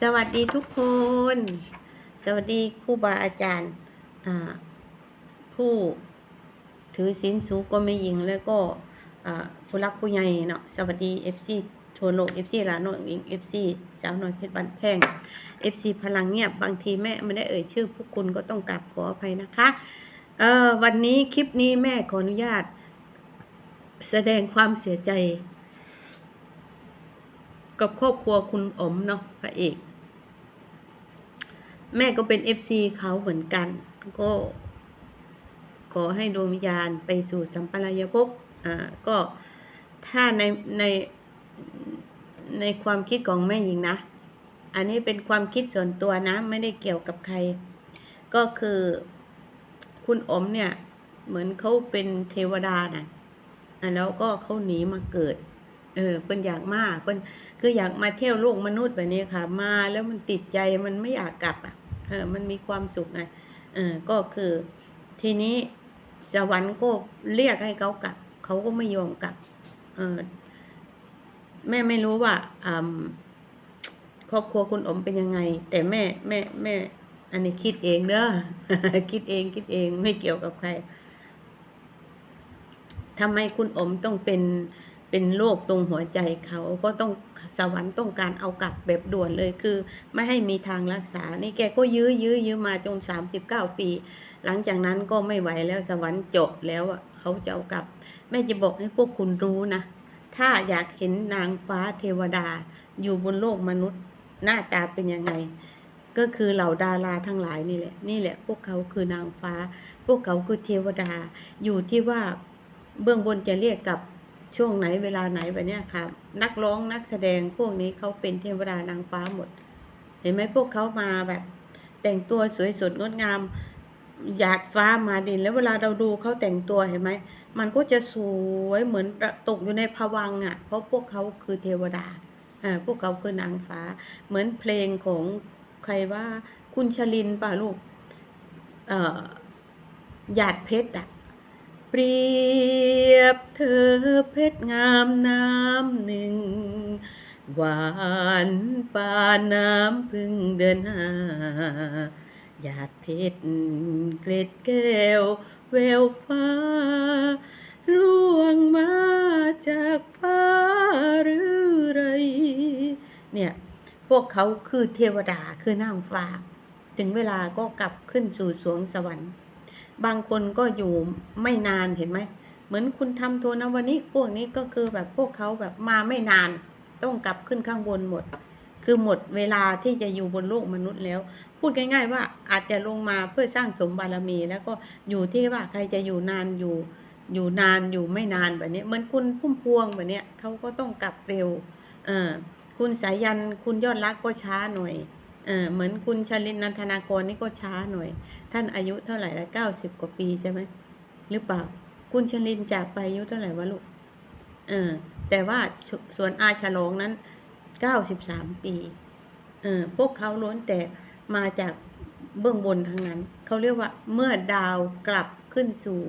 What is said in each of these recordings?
สวัสดีทุกคน สวัสดีครูบาอาจารย์ผู้ถือศีลสูงก็ไม่ยิงแล้วก็ผู้รักผู้ใหญ่เนาะสวัสดีเอฟซีทัวโลกเอฟซีลาโนอิงเอฟซีสาวน้อยเพชรบันแพงเอฟซีพลังเงียบบางทีแม่ไม่ได้เอ่ยชื่อพวกคุณก็ต้องกราบขออภัยนะคะเออวันนี้คลิปนี้แม่ขออนุญาต แสดงความเสียใจ กับครอบครัวคุณอมเนาะพระเอก แม่ก็เป็นเอฟซีเขาเหมือนกัน ก็ขอให้ดวงวิญญาณไปสู่สัมปรายภพอ่าก็ถ้าในในในความคิดของแม่หญิงนะ อันนี้เป็นความคิดส่วนตัวนะ ไม่ได้เกี่ยวกับใคร ก็คือคุณอมเนี่ย เหมือนเขาเป็นเทวดานะ่ะอะแล้วก็เขาหนีมาเกิด เออเพิ่นอยากมาเพิ่นคืออยากมาเที่ยวโลกมนุษย์แบบนี้ค่ะ มาแล้วมันติดใจมันไม่อยากกลับอะ เออมันมีความสุขไงเออก็คือทีนี้สวรรค์ก็เรียกให้เขากลับเขาก็ไม่ยอมกลับเออแม่ไม่รู้ว่าอครอบครัวคุณอมเป็นยังไง แต่แม่แม่แม่ อันนี้คิดเองเด้อคิดเองคิดเองไม่เกี่ยวกับใครทำไมคุณอมต้องเป็น เป็นโรคตรงหัวใจเขาก็ต้องสวรรค์ต้องการเอากลับแบบด่วนเลยคือ ไม่ให้มีทางรักษา นี่แกก็ยื้อยื้อยื้อมาจนสามสิบเก้าปี หลังจากนั้นก็ไม่ไหวแล้วสวรรค์จบแล้วอะเขาจะเอากลับแม่จะบอกให้พวกคุณรู้นะ ถ้าอยากเห็นนางฟ้าเทวดา อยู่บนโลกมนุษย์หน้าตาเป็นยังไง ก็คือเหล่าดาราทั้งหลายนี่แหละ นี่แหละ พวกเขาคือนางฟ้า พวกเขาคือเทวดา อยู่ที่ว่าเบื้องบนจะเรียกกับ ช่วงไหนเวลาไหนแบบนี้ค่ะ นักร้องนักแสดงพวกนี้เขาเป็นเทวดานางฟ้าหมด เห็นไหมพวกเขามาแบบ แต่งตัวสวยสดงดงามหยาดฟ้ามาดิน แล้วเวลาเราดูเขาแต่งตัวเห็นไหมมันก็จะสวยเหมือนตกอยู่ในภวังค์อะ เพราะพวกเขาคือเทวดาอ่าพวกเขาคือนางฟ้า เหมือนเพลงของใครว่าคุณชลินป่ะลูกเอ่อหยาดเพชรอะ เปรียบเธอเพชรงามน้ำหนึ่ง หวานปานน้ำพึ่งเดินหาหยาดเพชรเกล็ดแก้วแววฟ้า ร่วงมาจากฟ้าหรือไร เนี่ย พวกเขาคือเทวดาคือนางฟ้า ถึงเวลาก็กลับขึ้นสู่สวงสวรรค์ บางคนก็อยู่ไม่นานเห็นไหม เหมือนคุณทำทัวร์นะวันนี้พวกนี้ก็คือแบบพวกเขาแบบมาไม่นาน ต้องกลับขึ้นข้างบนหมด คือหมดเวลาที่จะอยู่บนโลกมนุษย์แล้ว พูดง่ายๆว่าอาจจะลงมาเพื่อสร้างสมบารมี แล้วก็อยู่ที่ว่าใครจะอยู่นานอยู่ อยู่นานอยู่ไม่นานแบบนี้เหมือนคุณพุ่มพวงแบบนี้เขาก็ต้องกลับเร็ว เออคุณสายันคุณยอดรักก็ช้าหน่อย เออเหมือนคุณชลินนันทนากรนี่ก็ช้าหน่อย ท่านอายุเท่าไหร่ละเก้าสิบกว่าปีใช่ไหมหรือเปล่า คุณชลินจากไปอายุเท่าไหร่วะลูกเออ แต่ว่าสส่วนอาฉลองนั้นเก้าสิบสามปีเออพวกเขาล้วนแต่มาจากเบื้องบนทั้งนั้น เขาเรียกว่าเมื่อดาวกลับขึ้นสู่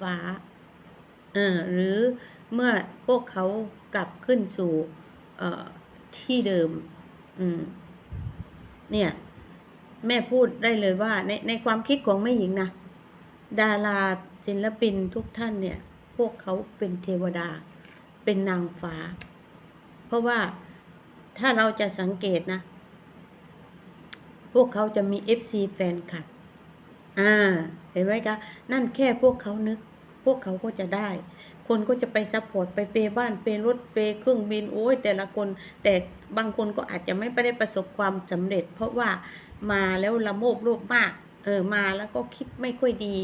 ฟ้าเออหรือเมื่อพวกเขากลับขึ้นสู่เอ่อที่เดิม อืม เนี่ยแม่พูดได้เลยว่าในในความคิดของแม่หญิงนะดาราศิลปินทุกท่านเนี่ย พวกเขาเป็นเทวดา เป็นนางฟ้า เพราะว่าถ้าเราจะสังเกตนะ พวกเขาจะมี FC แฟนคลับอ่า เห็นไหมคะ นั่นแค่พวกเขานึก พวกเขาก็จะได้ คนก็จะไปซัพพอร์ตไปเปย์บ้านเปย์รถเปย์เครื่องบินโอ้ยแต่ละคนแต่บางคนก็อาจจะไม่ได้ประสบความสำเร็จ เพราะว่ามาแล้วละโมบโลภมากเออมาแล้วก็คิดไม่ค่อยดี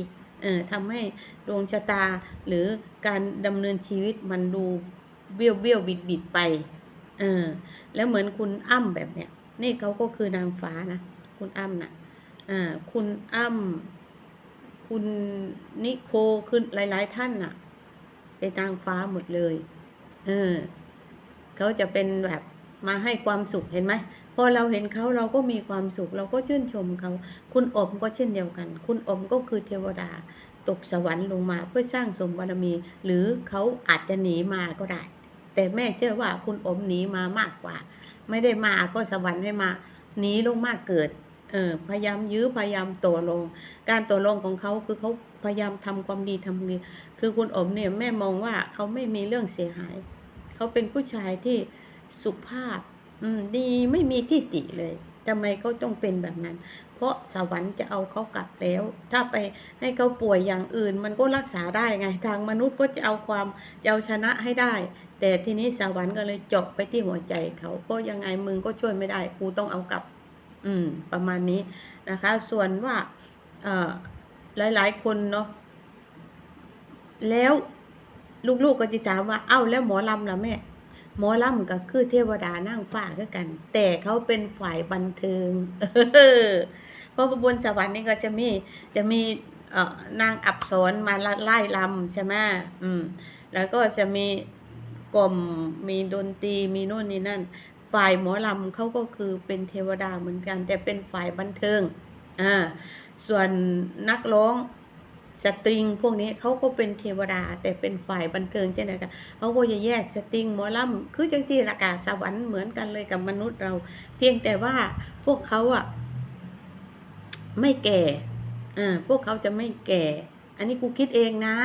เออทำให้ดวงชะตาหรือการดำเนินชีวิตมันดูเบี้ยวเบี้ยวบิดบิดไปเออแล้วเหมือนคุณอ้ำแบบเนี้ยนี่เขาก็คือนางฟ้านะคุณอ้ำนะอ่าคุณอ้ำคุณนิโคคือหลาย ๆ ท่านน่ะ เป็นนางฟ้าหมดเลย เออเขาจะเป็นแบบมาให้ความสุขเห็นไหมพอเราเห็นเขาเราก็มีความสุข เราก็ชื่นชมเขา คุณอมก็เช่นเดียวกัน คุณอมก็คือเทวดา ตกสวรรค์ลงมาเพื่อสร้างสมบารมี หรือเขาอาจจะหนีมาก็ได้ แต่แม่เชื่อว่าคุณอมหนีมามากกว่า ไม่ได้มาก็สวรรค์ให้มาหนีลงมาเกิด เออพยายามยื้อพยายามต่อรอง การต่อรองของเขาคือเขาพยายามทำความดีทำดีคือคุณอมเนี่ยแม่มองว่าเขาไม่มีเรื่องเสียหาย เขาเป็นผู้ชายที่สุภาพ อืมดีไม่มีที่ติเลยทำไมเขาต้องเป็นแบบนั้น เพราะสวรรค์จะเอาเขากลับแล้ว ถ้าไปให้เขาป่วยอย่างอื่น มันก็รักษาได้ไง ทางมนุษย์ก็จะเอาความจะเอาชนะให้ได้ แต่ทีนี้สวรรค์ก็เลยเจาะไปที่หัวใจเขาเพราะยังไงมึงก็ช่วยไม่ได้ กูต้องเอากลับ อืม ประมาณนี้นะคะ ส่วนว่าเอ่อหลาย ๆ คนเนาะแล้วลูกๆก็จะถามว่า เอ้าแล้วหมอลำล่ะแม่ หมอลำก็คือเทวดานั่งฟ้าคือกัน แต่เขาเป็นฝ่ายบันเทิงเพราะบนสวรรค์นี่ก็จะมีจะมีเอ่อนางอับสรมาไล่ลำใช่ไหมอืม แล้วก็จะมีกลมมีดนตรีมีนู่นนี่นั่น ฝ่ายหมอลำเขาก็คือเป็นเทวดาเหมือนกัน แต่เป็นฝ่ายบันเทิงอ่าส่วนนักร้องสตริงพวกนี้เขาก็เป็นเทวดาแต่เป็นฝ่ายบันเทิงเช่นเดียวกันเขาก็จะแยกสตริงหมอลำคือจังซี่ละกาสวรรค์เหมือนกันเลยกับมนุษย์เรา เพียงแต่ว่าพวกเขาอะไม่แก่อ่าพวกเขาจะไม่แก่ อันนี้กูคิดเองนะ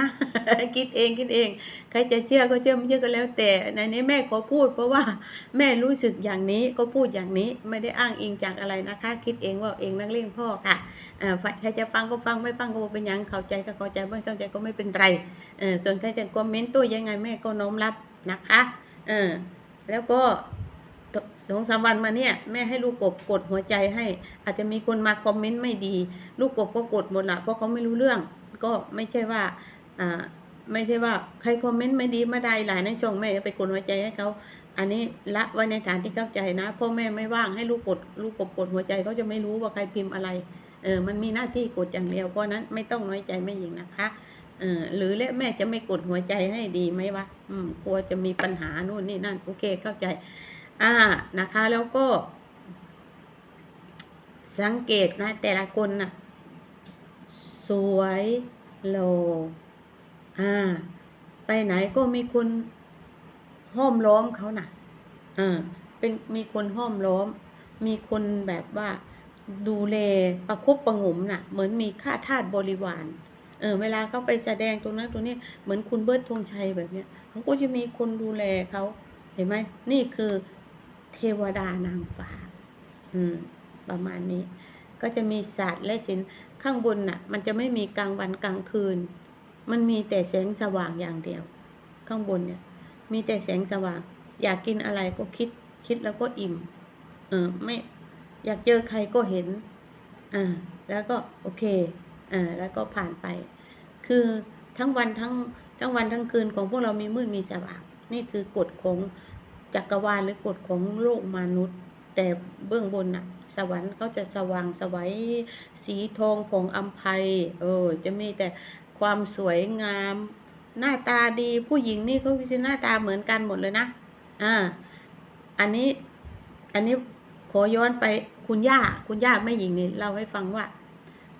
คิดเองคิดเอง ใครจะเชื่อก็เชื่อไม่เชื่อก็แล้ว แต่ในนี้แม่ขอพูด เพราะว่าแม่รู้สึกอย่างนี้ก็พูดอย่างนี้ไม่ได้อ้างอิงจากอะไรนะคะ คิดเองว่าเองนักเลี้ยงพ่อค่ะใครจะฟังก็ฟังไม่ฟังก็เป็นยังเข้าใจก็เข้าใจไม่เข้าใจก็ไม่เป็นไรเออส่วนใครจะคอมเมนต์ตัวยังไงแม่ก็น้อมรับนะคะเออแล้วก็สองสามวันมาเนี่ยแม่ให้ลูกกบกดหัวใจให้ อาจจะมีคนมาคอมเมนต์ไม่ดี ลูกกบก็กดหมดละเพราะเขาไม่รู้เรื่อง ก็ไม่ใช่ว่าอ่าไม่ใช่ว่าใครคอมเมนต์ไม่ดีมาได้หลายในช่องแม่จะไปกดหัวใจให้เขาอันนี้ละไว้ในฐานที่เข้าใจนะพ่อแม่ไม่ว่างให้ลูกกดลูกกดกดหัวใจเขาจะไม่รู้ว่าใครพิมพ์อะไรเออมันมีหน้าที่กดอย่างเดียวเพราะนั้นไม่ต้องน้อยใจแม่หญิงนะคะเออหรือและแม่จะไม่กดหัวใจให้ดีไหมวะอืมกลัวจะมีปัญหานู่นนี่นั่นโอเคเข้าใจ อ่านะคะ แล้วก็ สังเกตนะแต่ละคนนะ่ะ สวยโลอ่าไปไหนก็มีคนห้อมล้อมเขาน่ะอ่าเป็นมีคนห้อมล้อม มีคนแบบว่าดูแลประคบประงมน่ะ เหมือนมีข้าทาสบริวารเออเวลาเขาไปแสดงตรงนั้นตรงนี้เหมือนคุณเบิร์ตธงชัยแบบเนี้ยเขาก็จะมีคนดูแลเขาเห็นไหมนี่คือเทวดานางฟ้า อืม ประมาณนี้ ก็จะมีศาสตร์และศิลป์ ข้างบนน่ะ มันจะไม่มีกลางวันกลางคืน มันมีแต่แสงสว่างอย่างเดียว ข้างบนเนี่ย มีแต่แสงสว่าง อยากกินอะไรก็คิด คิดแล้วก็อิ่ม เออไม่อยากเจอใครก็เห็น อ่า แล้วก็โอเค อ่า แล้วก็ผ่านไป คือทั้งวันทั้งทั้งวันทั้งคืนของพวกเรามีมืดมีสว่าง นี่คือกฎของจักรวาลหรือกฎของโลกมนุษย์ แต่เบื้องบนน่ะ สวรรค์เขาจะสว่างสวัยสีทองผงอัมภัยเออ จะมีแต่ความสวยงาม หน้าตาดีผู้หญิงนี่เขาจะหน้าตาเหมือนกันหมดเลยนะอ่าอันนี้อันนี้ขอย้อนไปคุณย่า คุณย่าแม่หญิงนี่เล่าให้ฟังว่า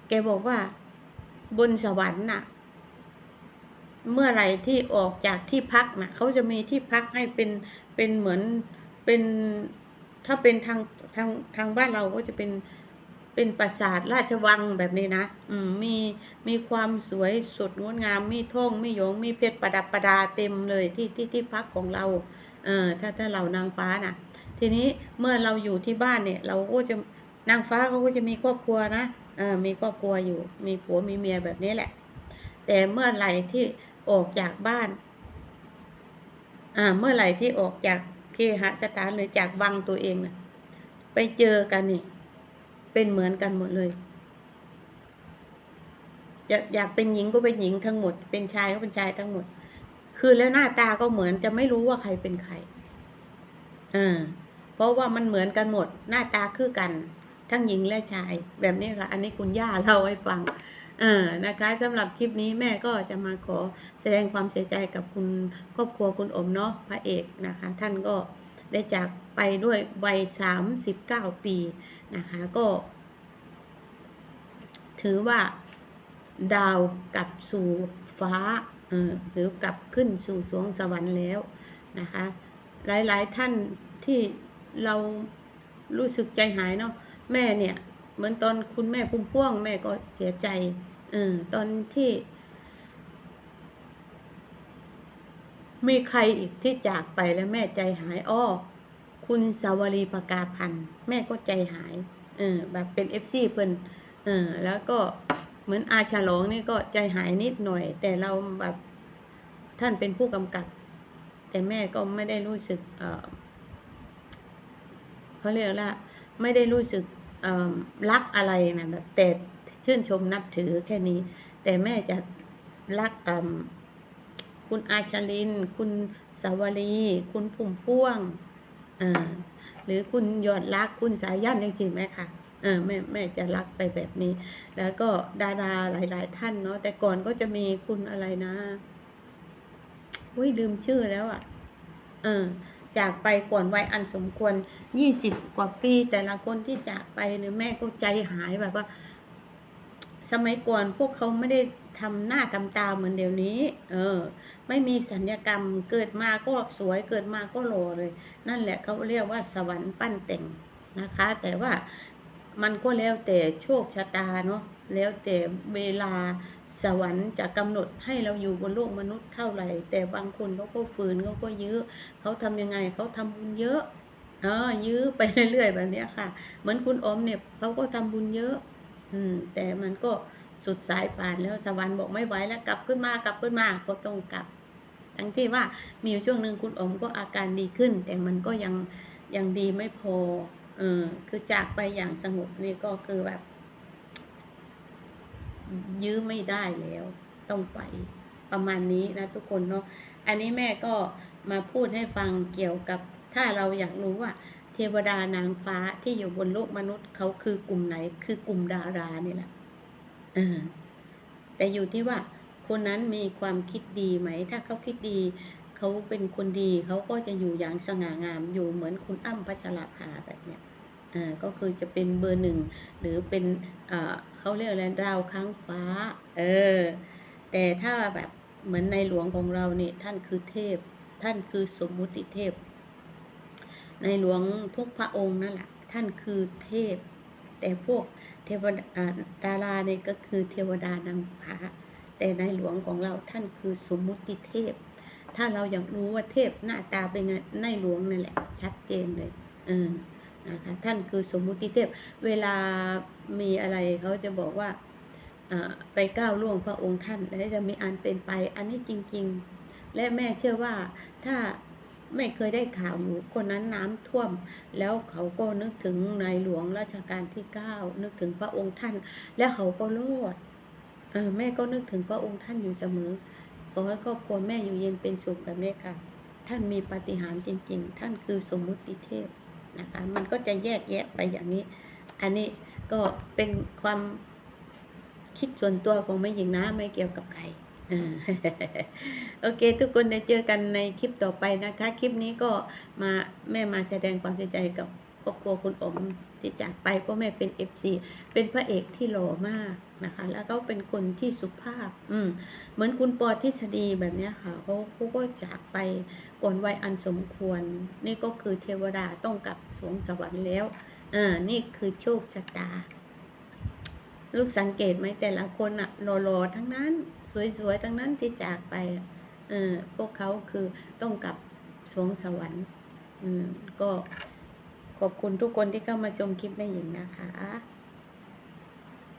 แกบอกว่าบนสวรรค์น่ะ เมื่อไรที่ออกจากที่พักน่ะเขาจะมีที่พักให้เป็นเป็นเหมือนเป็น ถ้าเป็นทางทางทางบ้านเราก็จะเป็นเป็นปราสาทราชวังแบบนี้นะ อืมมีมีความสวยสดงดงาม มีท่องมีหยง มีเพชรประดับประดาเต็มเลยที่ที่ที่พักของเรา เออถ้าถ้าเรานางฟ้าน่ะ ทีนี้เมื่อเราอยู่ที่บ้านเนี่ย เราก็จะนางฟ้าเขาก็จะมีครอบครัวนะ เออมีครอบครัวอยู่ มีผัวมีเมียแบบนี้แหละ แต่เมื่อไหร่ที่ออกจากบ้าน อ่า เมื่อไหร่ที่ออกจาก เคหสถานหรือจากวังตัวเองนะไปเจอกันนี่ เป็นเหมือนกันหมดเลยจะอยากเป็นหญิงก็เป็นหญิงทั้งหมด เป็นชายก็เป็นชายทั้งหมด คือแล้วหน้าตาก็เหมือนจะไม่รู้ว่าใครเป็นใครอ่าเพราะว่ามันเหมือนกันหมด หน้าตาคือกัน ทั้งหญิงและชาย แบบนี้ค่ะ อันนี้คุณย่าเล่าให้ฟัง เออนะคะสำหรับคลิปนี้แม่ก็จะมาขอแสดงความเสียใจกับคุณครอบครัวคุณอมเนาะพระเอกนะคะ ท่านก็ได้จากไปด้วยวัยสามสิบเก้าปีนะคะก็ ถือว่าดาวกลับสู่ฟ้าเออหรือกลับขึ้นสู่สวงสวรรค์แล้วนะคะ หลายๆท่านที่เรารู้สึกใจหายเนาะแม่เนี่ย เหมือนตอนคุณแม่พุ่มพ่วง แม่ก็เสียใจเออตอนที่ มีใครอีกที่จากไปแล้วแม่ใจหายอ้อคุณสาวรีปกาพันธ์แม่ก็ใจหายเออแบบเป็นเอฟซีเพิ่นเออแล้วก็เหมือนอาฉลองนี่ก็ใจหายนิดหน่อย แต่เราแบบท่านเป็นผู้กำกับ แต่แม่ก็ไม่ได้รู้สึก เออเขาเรียกว่าไม่ได้รู้สึก รักอะไรนะแบบแต่ชื่นชมนับถือแค่นี้ แต่แม่จะรักคุณอาชลิน คุณสาวรี คุณพุ่มพ่วงหรือคุณยอดรักคุณสายยันยังสิแม่ค่ะเออแม่แม่จะรักไปแบบนี้ แล้วก็ดาราหลาย ๆ ท่านเนาะแต่ก่อนก็จะมีคุณอะไรนะอุ้ยลืมชื่อแล้วอะ เออ จากไปก่อนวัยอันสมควรยี่สิบกว่าปีแต่ละคนที่จากไปเนี่ยแม่ก็ใจหายแบบว่า สมัยก่อนพวกเขาไม่ได้ทำหน้าทำตาเหมือนเดี๋ยวนี้ เออ ไม่มีสัญญกรรมเกิดมาก็สวยเกิดมาก็หล่อเลย นั่นแหละเขาเรียกว่าสวรรค์ปั้นแต่งนะคะ แต่ว่ามันก็แล้วแต่โชคชะตาเนาะแล้วแต่เวลา สวรรค์จะกำหนดให้เราอยู่บนโลกมนุษย์เท่าไหร่ แต่บางคนเขาก็ฝืนเขาก็ยื้อเขาทำยังไงเขาทำบุญเยอะเออยื้อไปเรื่อยๆแบบนี้ค่ะ เหมือนคุณอมเนี่ยเขาก็ทำบุญเยอะ อืม แต่มันก็สุดสายป่านแล้วสวรรค์บอกไม่ไหวแล้วกลับขึ้นมากลับขึ้นมาก็ต้องกลับทั้งที่ว่ามีอยู่ช่วงหนึ่งคุณอมก็อาการดีขึ้น แต่มันก็ยังยังดีไม่พอเออคือจากไปอย่างสงบนี่ก็คือแบบ ยื้อไม่ได้แล้ว ต้องไปประมาณนี้นะทุกคนเนาะอันนี้แม่ก็มาพูดให้ฟังเกี่ยวกับถ้าเราอยากรู้ว่า เทวดานางฟ้าที่อยู่บนโลกมนุษย์เขาคือกลุ่มไหน คือกลุ่มดารานี่แหละแต่อยู่ที่ว่าคนนั้นมีความคิดดีไหม ถ้าเขาคิดดีเขาเป็นคนดีเขาก็จะอยู่อย่างสง่างามอยู่เหมือนคุณอ้ำพัชราภาแบบเนี้ย ก็คือจะเป็นเบอร์หนึ่งหรือเป็นเขาเรียกอะไรดาวค้างฟ้าเออแต่ถ้าแบบเหมือนในหลวงของเราเนี่ยท่านคือเทพ ท่านคือสมมุติเทพ ในหลวงทุกพระองค์นั่นแหละท่านคือเทพ แต่พวกเทวดาดาราเนี่ยก็คือเทวดานางฟ้าแต่ในหลวงของเราท่านคือสมมุติเทพ ถ้าเราอยากรู้ว่าเทพหน้าตาเป็นไงในหลวงนั่นแหละ ชัดเจนเลยเออ นะคะท่านคือสมมุติเทพเวลามีอะไรเขาจะบอกว่าไปก้าวล่วงพระองค์ท่าน และจะมีอันเป็นไปอันนี้จริง ๆ และแม่เชื่อว่าถ้าไม่เคยได้ข่าวอยู่คนนั้นน้ำท่วม แล้วเขาก็นึกถึงในหลวงรัชกาลที่เก้านึกถึงพระองค์ท่าน แล้วเขาก็รอดอแม่ก็นึกถึงพระองค์ท่านอยู่เสมอขอให้ครอบครัวแม่อยู่เย็นเป็นสุขแบบนี้ค่ะ ท่านมีปาฏิหาริย์จริง ๆ ท่านคือสมมุติเทพ นะคะ มันก็จะแยกแยะไปอย่างนี้ อันนี้ก็เป็นความคิดส่วนตัวของแม่หญิงนะไม่เกี่ยวกับใครโอเค ทุกคนได้เจอกันในคลิปต่อไปนะคะ คลิปนี้ก็มาแม่มาแสดงความเสียใจกับ รอบครัวคุณอมที่จากไปพราะแม่เป็นเอฟซีเป็นพระเอกที่หล่อมากนะคะ แล้วก็เป็นคนที่สุภาพ อืมเหมือนคุณปอทฤษฎีแบบนี้ค่ะเขาเขาก็จากไปก่อนวัยอันสมควร นี่ก็คือเทวดาต้องกลับสวงสวรรค์แล้วเออนี่คือโชคชะตา ลูกสังเกตไหมแต่ละคนอะหล่อๆทั้งนั้น สวยๆทั้งนั้นที่จากไปเออพวกเขาคือต้องกลับสวงสวรรค์ อืมก็ ขอบคุณทุกคนที่เข้ามาชมคลิปแม่หญิงนะคะ